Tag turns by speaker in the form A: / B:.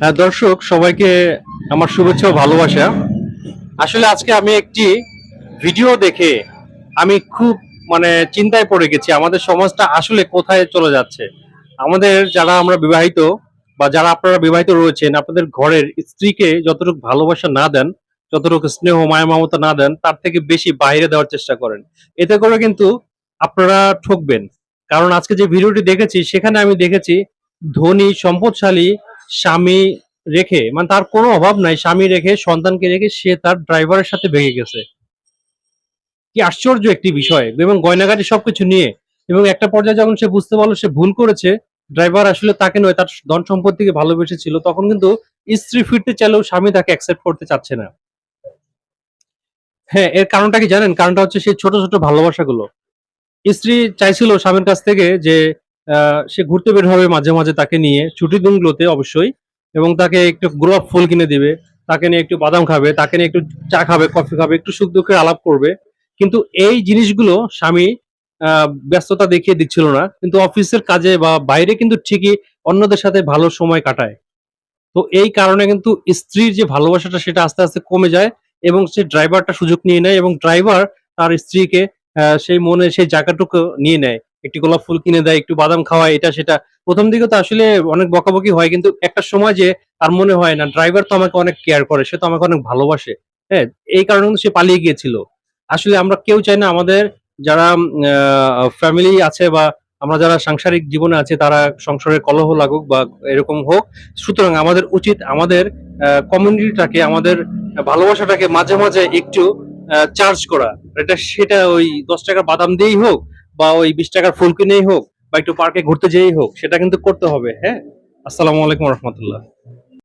A: হ্যাঁ দর্শক, সবাইকে আমার শুভেচ্ছা ও ভালোবাসা। আসলে আজকে আমি একটি ভিডিও দেখে আমি খুব মানে চিন্তায় পড়ে গেছি, আমাদের সমাজটা আসলে কোথায় চলে যাচ্ছে। আমাদের যারা আমরা বিবাহিত বা যারা আপনারা বিবাহিত রয়েছেন, আপনাদের ঘরের স্ত্রীকে যতটুকু ভালোবাসা না দেন, যতটুকু স্নেহ, মায়া, মমতা না দেন, তার থেকে বেশি বাইরে দেওয়ার চেষ্টা করেন। এতে করে কিন্তু আপনারা ঠকবেন। কারণ আজকে যে ভিডিওটি দেখেছি, সেখানে আমি দেখেছি ধনী, সম্পদশালী স্বামী রেখে মানে তার কোনো অভাব নাই, স্বামী রেখে, সন্তানকে রেখে সে তার ড্রাইভারের সাথে ভেঙে গেছে। কি আশ্চর্য একটি বিষয়, এবং গয়নাগাটি সবকিছু নিয়ে, এবং একটা পর্যায়ে যখন সে বুঝতে পারল সে ভুল করেছে ড্রাইভার আসলে তাকে নয়, তার ধন সম্পত্তিকে ভালোবেসেছিল, তখন কিন্তু স্ত্রী ফিরতে চাইলেও স্বামী তাকে অ্যাকসেপ্ট করতে চাচ্ছে না। হ্যাঁ এর কারণটা কি জানেন? কারণটা হচ্ছে সেই ছোট ছোট ভালোবাসাগুলো। স্ত্রী চাইছিল স্বামীর কাছ থেকে যে সে ঘুরতে বের হবে মাঝে মাঝে তাকে নিয়ে। ছুটির দিনগুলোতে অবশ্যই। এবং তাকে একটু গোলাপ ফুল কিনে দিবে, তাকে নিয়ে একটু বাদাম খাবে, তাকে নিয়ে একটু চা খাবে, কফি খাবে, একটু সুখ দুঃখের আলাপ করবে। কিন্তু এই জিনিসগুলো স্বামী ব্যস্ততা দেখিয়ে দিচ্ছিল না। কিন্তু অফিসের কাজে বা বাইরে কিন্তু ঠিকই অন্যদের সাথে ভালো সময় কাটায়। তো এই কারণে কিন্তু স্ত্রীর যে ভালোবাসাটা, সেটা আস্তে আস্তে কমে যায় এবং সে ড্রাইভারটা সুযোগ নিয়ে নেয় এবং ড্রাইভার তার স্ত্রীকে সেই মনে, সেই জায়গাটুকু নিয়ে নেয়। একটি গোলাপ ফুল কিনে দেয়, একটু বাদাম খাওয়ায়, এটা সেটা। প্রথম দিকে তো আসলে অনেক বকাবকি হয়, কিন্তু একটা সময় যে তার মনে হয় না ড্রাইভার তো আমাকে অনেক কেয়ার করে, সে তো আমাকে অনেক ভালোবাসে। হ্যাঁ এই কারণে সে পালিয়ে গিয়েছিল। আসলে আমরা কেউ চাই না আমাদের যারা ফ্যামিলি আছে বা আমরা যারা সাংসারিক জীবনে আছে, তারা সংসারের কলহ লাগুক বা এরকম হোক। সুতরাং আমাদের উচিত আমাদের কমিউনিটিটাকে আমাদের ভালোবাসাটাকে মাঝে মাঝে একটু চার্জ করা। এটা সেটা ওই দশ টাকার বাদাম দিয়েই হোক বা ওই বিশ টাকার ফুল কিনেই হোক বা একটু পার্কে ঘুরতে যেয়েই হোক, সেটা কিন্তু করতে হবে হ্যাঁ? আসসালামু আলাইকুম রহমতুল্লাহ।